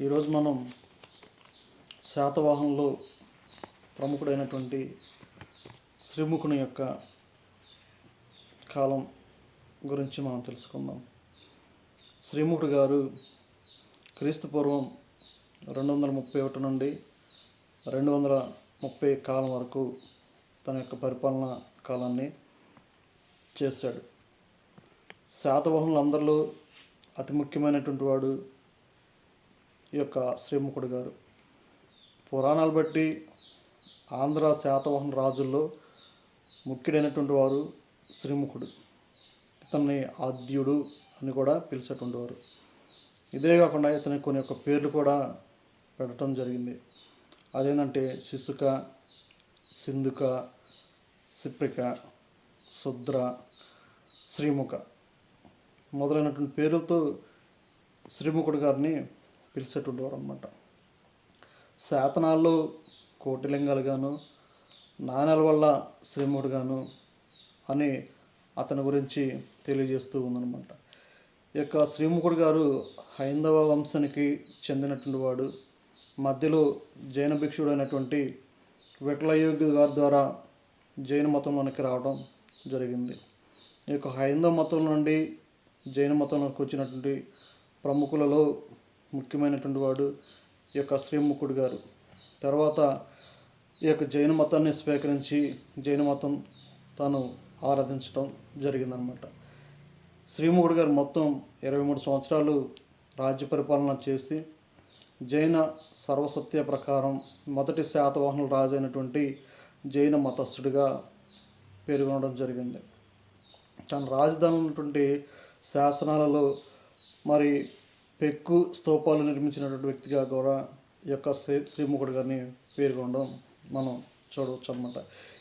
ఈరోజు మనం శాతవాహనంలో ప్రముఖుడైనటువంటి శ్రీముఖుని యొక్క కాలం గురించి మనం తెలుసుకుందాం. శ్రీముఖుడు గారు క్రీస్తు పూర్వం రెండు వందల ముప్పై ఒకటి నుండి రెండు వందల ముప్పై కాలం వరకు తన యొక్క పరిపాలనా కాలాన్ని చేశాడు. శాతవాహనులందరిలో అతి ముఖ్యమైనటువంటి వాడు ఈ యొక్క శ్రీముఖుడు గారు. పురాణాలు బట్టి ఆంధ్ర శాతవాహన రాజుల్లో ముఖ్యుడైనటువంటి వారు శ్రీముఖుడు. ఇతన్ని ఆద్యుడు అని కూడా పిలిచేటువంటి వారు. ఇదే కాకుండా ఇతని కొన్ని యొక్క పేర్లు కూడా పెట్టడం జరిగింది. అదేంటంటే శిశుక సింధుక సిప్రిక శుద్ర శ్రీముఖ. మొదలైనటువంటి పేర్లతో శ్రీముఖుడు గారిని పిలిచేటువంటి అనమాట శాతనాల్లో కోటిలింగాలు గాను నాణ్యాల వల్ల శ్రీముడు గాను అని అతని గురించి తెలియజేస్తూ ఉందన్నమాట. ఈ యొక్క శ్రీముఖుడు గారు హైందవ వంశానికి చెందినటువంటి వాడు. మధ్యలో జైన భిక్షుడు అయినటువంటి వికలయోగి గారి ద్వారా జైన మతంలోనికి రావడం జరిగింది. ఈ యొక్క హైందవ మతం నుండి జైన మతంలోకి వచ్చినటువంటి ప్రముఖులలో ముఖ్యమైనటువంటి వాడు ఈ యొక్క శ్రీముఖుడు గారు. తర్వాత ఈ యొక్క జైన మతాన్ని స్వీకరించి జైన మతం తాను ఆరాధించడం జరిగిందనమాట. శ్రీముఖుడు గారు మొత్తం ఇరవై మూడు సంవత్సరాలు రాజ్య పరిపాలన చేసి జైన సర్వసత్య ప్రకారం మొదటి శాతవాహనుల రాజు అయినటువంటి జైన మతస్థుడిగా పేర్కొనడం జరిగింది. తన రాజధాని ఉన్నటువంటి శాసనాలలో మరి పెక్కు స్తూపాలు నిర్మించినటువంటి వ్యక్తిగా కూడా ఈ యొక్క శ్రీ శ్రీముఖుడు గారిని పేర్కొనడం మనం చూడవచ్చు అనమాట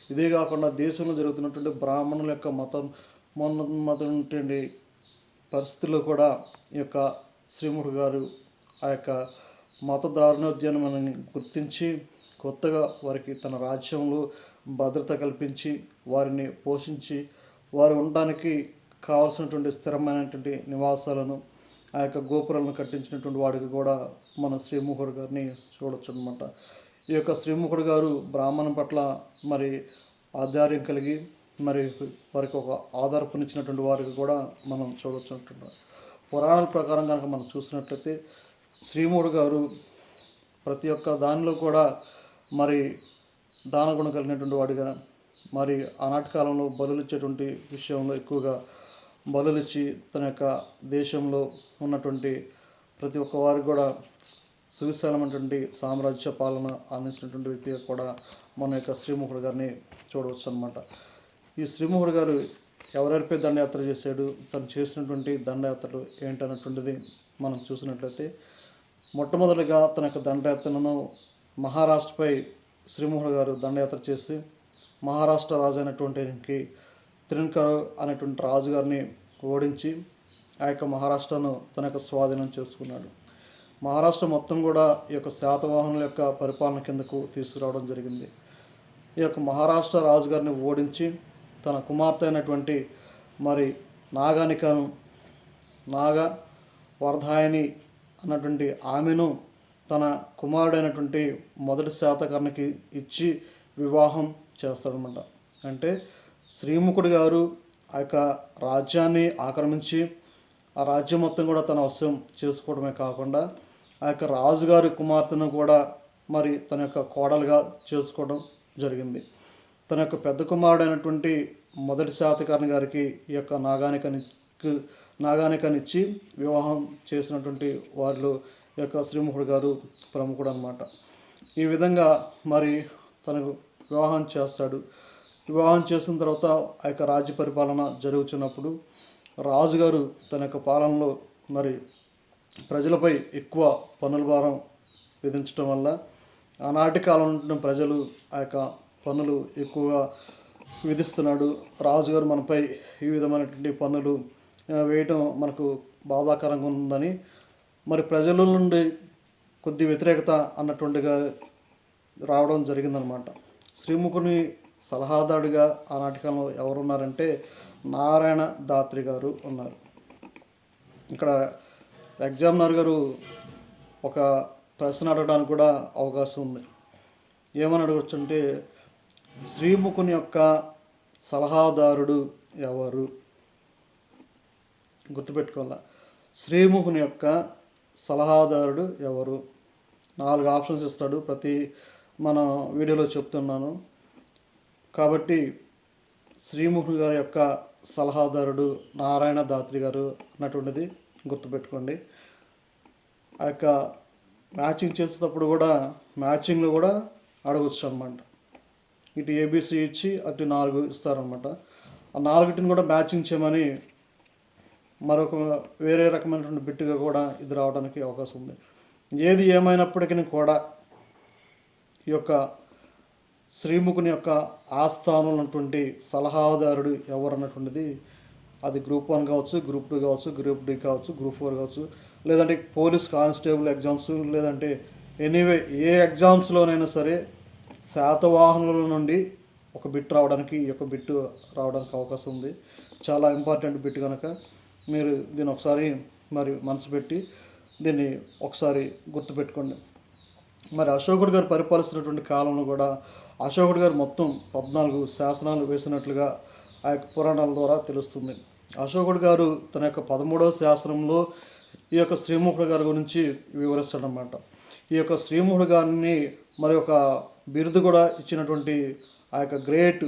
ఇదే కాకుండా దేశంలో జరుగుతున్నటువంటి బ్రాహ్మణుల యొక్క మతం మొన్నటువంటి పరిస్థితుల్లో కూడా ఈ యొక్క శ్రీముఖుడు గారు ఆ యొక్క మత దారుణోద్యానమని గుర్తించి కొత్తగా వారికి తన రాజ్యంలో భద్రత కల్పించి వారిని పోషించి వారు ఉండడానికి కావాల్సినటువంటి స్థిరమైనటువంటి నివాసాలను ఆ యొక్క గోపురాలను కట్టించినటువంటి వాడికి కూడా మన శ్రీముఖుడు గారిని చూడొచ్చు అనమాట ఈ యొక్క శ్రీముఖుడు గారు బ్రాహ్మణం పట్ల మరి ఆధార్యం కలిగి మరి వారికి ఒక ఆధారపునిచ్చినటువంటి వారికి కూడా మనం చూడొచ్చు అంటున్నారు పురాణాల ప్రకారం కనుక మనం చూసినట్లయితే శ్రీముడు గారు ప్రతి ఒక్క దానిలో కూడా మరి దానగుణం కలిగినటువంటి వాడిగా మరి ఆనాటి కాలంలో బలులు ఇచ్చేటువంటి విషయంలో ఎక్కువగా బలులిచ్చి తన యొక్క దేశంలో ఉన్నటువంటి ప్రతి ఒక్క వారికి కూడా సువిశాలమైనటువంటి సామ్రాజ్య పాలన అందించినటువంటి వ్యక్తిగా కూడా మన యొక్క శ్రీముఖుడు గారిని చూడవచ్చు అనమాట ఈ శ్రీముఖుడు గారు ఎవరెవరిపై దండయాత్ర చేశాడు తను చేసినటువంటి దండయాత్రలు ఏంటన్నటువంటిది మనం చూసినట్లయితే మొట్టమొదటిగా తన యొక్క దండయాత్రను మహారాష్ట్రపై శ్రీముఖుడు గారు దండయాత్ర చేసి మహారాష్ట్ర రాజు అయినటువంటి త్రిన్కర్ అనేటువంటి రాజుగారిని ఓడించి ఆ యొక్క మహారాష్ట్రను తన యొక్క స్వాధీనం చేసుకున్నాడు. మహారాష్ట్ర మొత్తం కూడా ఈ యొక్క శాతవాహనుల యొక్క పరిపాలన కిందకు తీసుకురావడం జరిగింది. ఈ యొక్క మహారాష్ట్ర రాజుగారిని ఓడించి తన కుమార్తె అయినటువంటి మరి నాగానికను నాగ వరదాయని అన్నటువంటి ఆమెను తన కుమారుడైనటువంటి మొదటి శాతకర్ణకి ఇచ్చి వివాహం చేస్తాడనమాట అంటే శ్రీముఖుడు గారు ఆ యొక్క రాజ్యాన్ని ఆక్రమించి ఆ రాజ్యం మొత్తం కూడా తన వశం చేసుకోవడమే కాకుండా ఆ యొక్క రాజుగారి కుమార్తెను కూడా మరి తన యొక్క కోడలుగా చేసుకోవడం జరిగింది. తన యొక్క పెద్ద కుమారుడైనటువంటి మొదటి శాతకర్ణ గారికి ఈ యొక్క నాగానికని నాగానికనిచ్చి వివాహం చేసినటువంటి వారిలో ఈ యొక్క శ్రీముఖుడు గారు ప్రముఖుడు అనమాట ఈ విధంగా మరి తనకు వివాహం చేస్తాడు. వివాహం చేసిన తర్వాత ఆ యొక్క రాజ్య పరిపాలన జరుగుతున్నప్పుడు రాజుగారు తన యొక్క పాలనలో మరి ప్రజలపై ఎక్కువ పన్నుల భారం విధించడం వల్ల ఆనాటి కాలం ఉన్న ప్రజలు ఆ యొక్క పన్నులు ఎక్కువగా విధిస్తున్నాడు. రాజుగారు మనపై ఈ విధమైనటువంటి పన్నులు వేయటం మనకు బాధాకరంగా ఉందని మరి ప్రజల నుండి కొద్ది వ్యతిరేకత అన్నటువంటిగా రావడం జరిగిందనమాట శ్రీముఖుని సలహాదారుడిగా ఆనాటి కాలంలో ఎవరున్నారంటే నారాయణ దాత్రి గారు ఉన్నారు. ఇక్కడ ఎగ్జామినర్ గారు ఒక ప్రశ్న అడగడానికి కూడా అవకాశం ఉంది. ఏమని అడగచ్చు అంటే శ్రీముఖుని యొక్క సలహాదారుడు ఎవరు? గుర్తుపెట్టుకోవాలా. శ్రీముఖుని యొక్క సలహాదారుడు ఎవరు? నాలుగు ఆప్షన్స్ ఇస్తాడు. ప్రతి మన వీడియోలో చెప్తున్నాను. కాబట్టి శ్రీముఖుని గారి యొక్క సలహాదారుడు నారాయణ దాత్రి గారు అన్నటువంటిది గుర్తుపెట్టుకోండి. ఆ యొక్క మ్యాచింగ్ చేసేటప్పుడు కూడా మ్యాచింగ్లో కూడా అడగచ్చు అనమాట ఇటు ఏబీసీ ఇచ్చి అటు నాలుగు ఇస్తారనమాట ఆ నాలుగిటిని కూడా మ్యాచింగ్ చేయమని మరొక వేరే రకమైనటువంటి బిట్టుగా కూడా ఇది రావడానికి అవకాశం ఉంది. ఏది ఏమైనప్పటికీ కూడా ఈ యొక్క శ్రీముఖుని యొక్క ఆస్థానం ఉన్నటువంటి సలహాదారుడు ఎవరు అన్నటువంటిది అది గ్రూప్ వన్ కావచ్చు గ్రూప్ టూ కావచ్చు గ్రూప్ డి కావచ్చు గ్రూప్ ఫోర్ కావచ్చు లేదంటే పోలీస్ కానిస్టేబుల్ ఎగ్జామ్స్ లేదంటే ఎనీవే ఏ ఎగ్జామ్స్లోనైనా సరే శాతవాహనుల నుండి ఒక బిట్ రావడానికి ఈ యొక్క బిట్ రావడానికి అవకాశం ఉంది. చాలా ఇంపార్టెంట్ బిట్ కనుక మీరు దీన్ని ఒకసారి మరి మనసు పెట్టి దీన్ని ఒకసారి గుర్తుపెట్టుకోండి. మరి అశోకుడు గారు పరిపాలిస్తున్నటువంటి కాలంలో కూడా అశోకుడు గారు మొత్తం పద్నాలుగు శాసనాలు వేసినట్లుగా ఆ యొక్క పురాణాల ద్వారా తెలుస్తుంది. అశోకుడు గారు తన యొక్క పదమూడవ శాసనంలో ఈ యొక్క శ్రీముఖుడు గారి గురించి వివరిస్తాడనమాట ఈ యొక్క శ్రీముఖుడు గారిని మరి ఒక బిరుదు కూడా ఇచ్చినటువంటి ఆ యొక్క గ్రేట్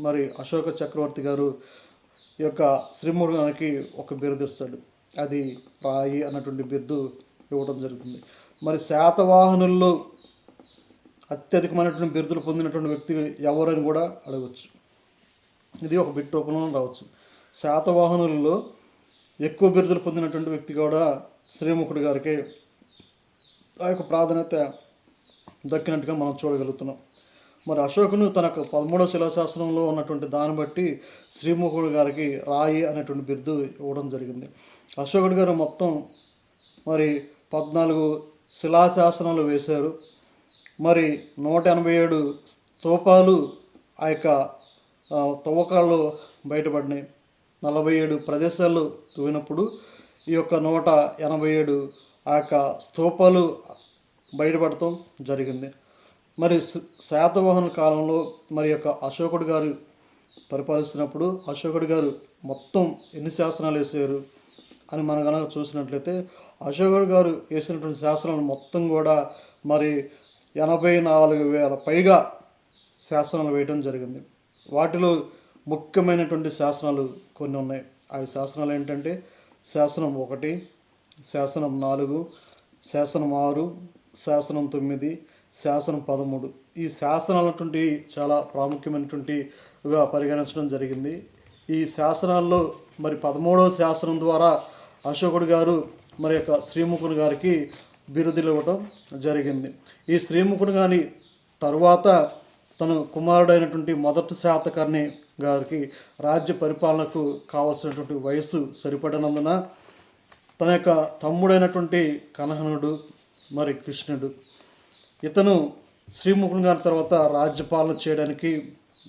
మరి అశోక చక్రవర్తి గారు ఈ యొక్క శ్రీముఖుడు గారికి ఒక బిరుదు ఇస్తాడు. అది రాయి అన్నటువంటి బిరుదు ఇవ్వడం జరుగుతుంది. మరి శాతవాహనుల్లో అత్యధికమైనటువంటి బిరుదులు పొందినటువంటి వ్యక్తి ఎవరని కూడా అడగవచ్చు ఇది ఒక బిట్ రూపంలో రావచ్చు. శాతవాహనులలో ఎక్కువ బిరుదులు పొందినటువంటి వ్యక్తి కూడా శ్రీముఖుడు గారికి ఆ యొక్క ప్రాధాన్యత దక్కినట్టుగా మనం చూడగలుగుతున్నాం. మరి అశోకును తన యొక్క పదమూడవ శిలాశాసనంలో ఉన్నటువంటి దాన్ని బట్టి శ్రీముఖుడు గారికి రాయి అనేటువంటి బిరుదు ఇవ్వడం జరిగింది. అశోకుడు గారు మొత్తం మరి పద్నాలుగు శిలాశాసనాలు వేశారు. మరి నూట ఎనభై ఏడు స్తూపాలు ఆ యొక్క తవ్వకాలు బయటపడినాయి. నలభై ఏడు ప్రదేశాలు తవ్వినప్పుడు ఈ యొక్క నూట ఎనభై ఏడు ఆ యొక్క స్తూపాలు బయటపడటం జరిగింది. మరి శ- శాతవాహన కాలంలో మరి యొక్క అశోకుడు గారు పరిపాలిస్తున్నప్పుడు అశోకుడు గారు మొత్తం ఎన్ని శాసనాలు వేసారు అని మనం కనుక చూసినట్లయితే అశోకుడు గారు వేసినటువంటి శాసనాలు మొత్తం కూడా మరి ఎనభై నాలుగు వేల పైగా శాసనాలు వేయడం జరిగింది. వాటిలో ముఖ్యమైనటువంటి శాసనాలు కొన్ని ఉన్నాయి. ఆ శాసనాలు ఏంటంటే శాసనం ఒకటి శాసనం నాలుగు శాసనం ఆరు శాసనం తొమ్మిది శాసనం పదమూడు. ఈ శాసనాలటువంటి చాలా ప్రాముఖ్యమైనటువంటిగా పరిగణించడం జరిగింది. ఈ శాసనాల్లో మరి పదమూడవ శాసనం ద్వారా అశోకుడు గారు మరి యొక్క శ్రీముఖుని గారికి బిరుదులు ఇవ్వటం జరిగింది. ఈ శ్రీముఖుడు గారి తరువాత తన కుమారుడైనటువంటి మొదటి శాతకర్ణి గారికి రాజ్య పరిపాలనకు కావలసినటువంటి వయస్సు సరిపడినందున తన యొక్క తమ్ముడైనటువంటి కనహనుడు మరి కృష్ణుడు. ఇతను శ్రీముఖుని గారి తర్వాత రాజ్యపాలన చేయడానికి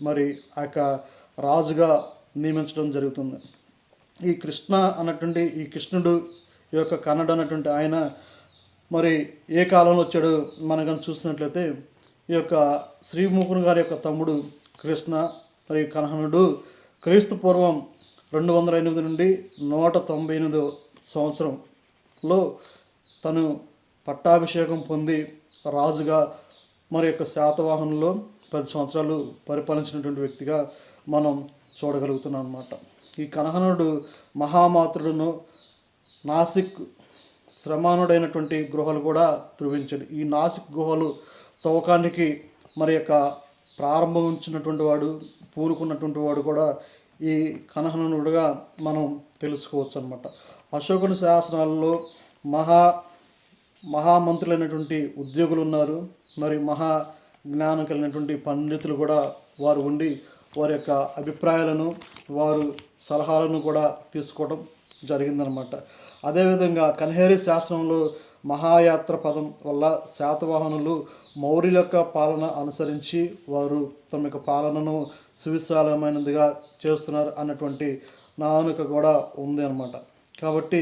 మరి ఆ యొక్క రాజుగా నియమించడం జరుగుతుంది. ఈ కృష్ణ అన్నటువంటి ఈ కృష్ణుడు ఈ యొక్క కన్నడు అన్నటువంటి ఆయన మరి ఏ కాలంలో వచ్చాడు మనం కానీ చూసినట్లయితే ఈ యొక్క శ్రీముఖుని గారి యొక్క తమ్ముడు కృష్ణ మరి కనహనుడు క్రీస్తు పూర్వం రెండు వందల ఎనిమిది నుండి నూట తొంభై ఎనిమిదో సంవత్సరంలో తను పట్టాభిషేకం పొంది రాజుగా మరి యొక్క శాతవాహనంలో పది సంవత్సరాలు పరిపాలించినటువంటి వ్యక్తిగా మనం చూడగలుగుతున్నాం అనమాట ఈ కనహనుడు మహామాతృడును నాసిక్ శ్రమానుడైనటువంటి గుహలు కూడా ధృవించాడు ఈ నాసిక్ గుహలు తవ్వకానికి మరి యొక్క ప్రారంభించినటువంటి వాడు పూనుకున్నటువంటి వాడు కూడా ఈ కనహనుడుగా మనం తెలుసుకోవచ్చు అనమాట అశోకుని శాసనాలలో మహా మహామంత్రులైనటువంటి ఉద్యోగులు ఉన్నారు. మరి మహా జ్ఞానం కలిగినటువంటి పండితులు కూడా వారు ఉండి వారి యొక్క అభిప్రాయాలను వారు సలహాలను కూడా తీసుకోవడం జరిగిందనమాట అదేవిధంగా కన్హేరి శాసనంలో మహాయాత్ర పదం వల్ల శాతవాహనులు మౌర్యుల యొక్క పాలన అనుసరించి వారు తమ యొక్క పాలనను సువిశాలమైనదిగా చేస్తున్నారు అన్నటువంటి నానుక కూడా ఉంది అనమాట కాబట్టి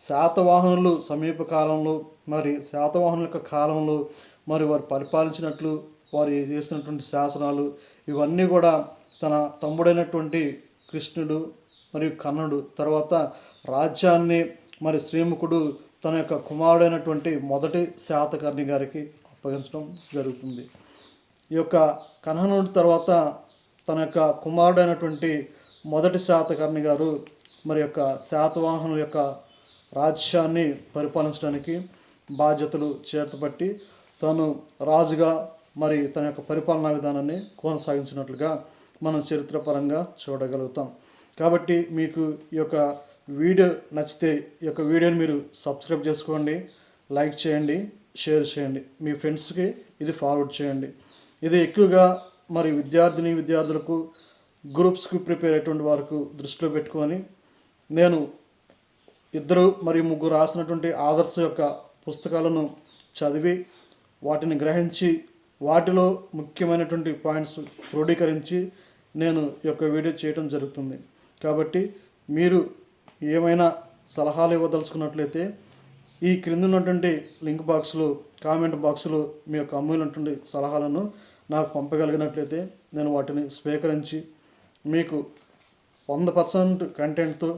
శాతవాహనులు సమీప కాలంలో మరి శాతవాహనుల యొక్క కాలంలో మరి వారు పరిపాలించినట్లు వారు చేసినటువంటి శాసనాలు ఇవన్నీ కూడా తన తమ్ముడైనటువంటి కృష్ణుడు మరియు కర్ణుడు తర్వాత రాజ్యాన్ని మరి శ్రీముఖుడు తన యొక్క కుమారుడైనటువంటి మొదటి శాతకర్ణి గారికి అప్పగించడం జరుగుతుంది. ఈ యొక్క కన్హనుడి తర్వాత తన యొక్క కుమారుడైనటువంటి మొదటి శాతకర్ణి గారు మరి యొక్క శాతవాహను యొక్క రాజ్యాన్ని పరిపాలించడానికి బాధ్యతలు చేతపట్టి తాను రాజుగా మరి తన యొక్క పరిపాలనా విధానాన్ని కొనసాగించినట్లుగా మనం చరిత్రపరంగా చూడగలుగుతాం. కాబట్టి మీకు ఈ యొక్క వీడియో నచ్చితే ఈ యొక్క వీడియోని మీరు సబ్స్క్రైబ్ చేసుకోండి లైక్ చేయండి షేర్ చేయండి. మీ ఫ్రెండ్స్కి ఇది ఫార్వర్డ్ చేయండి. ఇది ఎక్కువగా మరి విద్యార్థిని విద్యార్థులకు గ్రూప్స్కి ప్రిపేర్ అయ్యేటువంటి వారికి దృష్టిలో పెట్టుకొని నేను ఇద్దరు మరియు ముగ్గురు రాసినటువంటి ఆదర్శ యొక్క పుస్తకాలను చదివి వాటిని గ్రహించి వాటిలో ముఖ్యమైనటువంటి పాయింట్స్ క్రోడీకరించి నేను ఈ యొక్క వీడియో చేయడం జరుగుతుంది. కాబట్టి మీరు ఏమైనా సలహాలు ఇవ్వదలుచుకున్నట్లయితే ఈ క్రింద ఉన్నటువంటి లింక్ బాక్స్లో కామెంట్ బాక్స్లో మీ యొక్క అమ్ములైనటువంటి సలహాలను నాకు పంపగలిగినట్లయితే నేను వాటిని స్వీకరించి మీకు వంద పర్సెంట్ కంటెంట్తో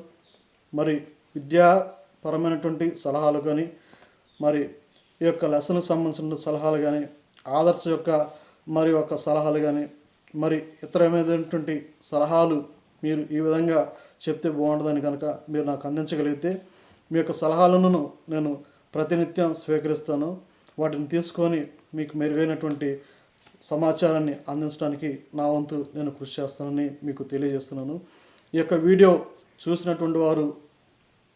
మరి విద్యాపరమైనటువంటి సలహాలు కానీ మరి ఈ యొక్క లెసన్కి సంబంధించిన సలహాలు కానీ ఆదర్శ యొక్క మరి యొక్క సలహాలు కానీ మరి ఇతరమైనటువంటి సలహాలు మీరు ఈ విధంగా చెప్తే బాగుంటుందని కనుక మీరు నాకు అందించగలిగితే మీ యొక్క సలహాలను నేను ప్రతినిత్యం స్వీకరిస్తాను. వాటిని తీసుకొని మీకు మెరుగైనటువంటి సమాచారాన్ని అందించడానికి నా వంతు నేను కృషి చేస్తానని మీకు తెలియజేస్తున్నాను. ఈ యొక్క వీడియో చూసినటువంటి వారు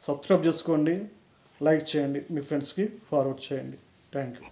సబ్స్క్రైబ్ చేసుకోండి లైక్ చేయండి మీ ఫ్రెండ్స్కి ఫార్వర్డ్ చేయండి. Thank you.